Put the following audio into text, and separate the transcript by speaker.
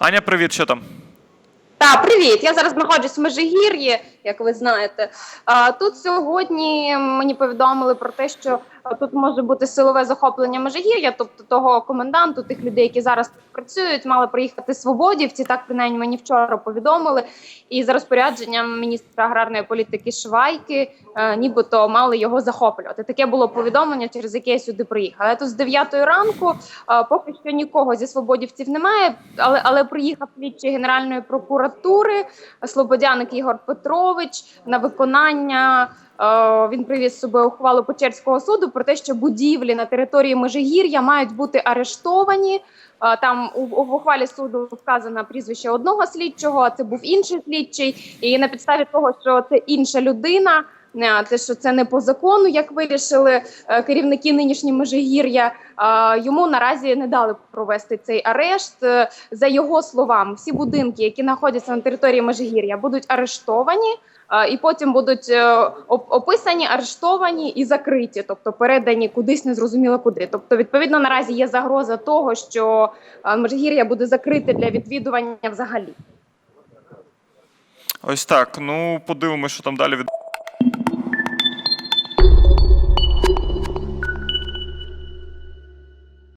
Speaker 1: Аня, привіт, що там?
Speaker 2: Так, привіт. Я зараз знаходжусь в Межигір'ї, як ви знаєте. А, Тут сьогодні мені повідомили про те, що тут може бути силове захоплення Межигір'я, тобто того коменданту, тих людей, які зараз працюють, мали приїхати свободівці. Так принаймні мені вчора повідомили. І за розпорядженням міністра аграрної політики Швайки, е, нібито мали його захоплювати. Таке було повідомлення, через яке я сюди приїхала. Я тут з 9 ранку е, поки що нікого зі свободівців немає, але але приїхав слідчий генеральної прокуратури Слободяник Ігор Петрович на виконання. е, Він привіз з собою ухвалу Печерського суду про те, що будівлі на території Межигір'я мають бути арештовані. Е, Там у, ухвалі суду вказано прізвище одного слідчого, а це був інший слідчий. І на підставі того, що це інша людина, те, що це не по закону, як вирішили е, керівники нинішні Межигір'я, йому наразі не дали провести цей арешт. Е, За його словами, всі будинки, які знаходяться на території Межигір'я, будуть арештовані. І потім будуть е, описані, арештовані і закриті, тобто передані кудись незрозуміло куди. Тобто, відповідно, наразі є загроза того, що Межигір'я буде закрите для відвідування взагалі.
Speaker 1: Ось так. Ну, подивимось, що там далі від.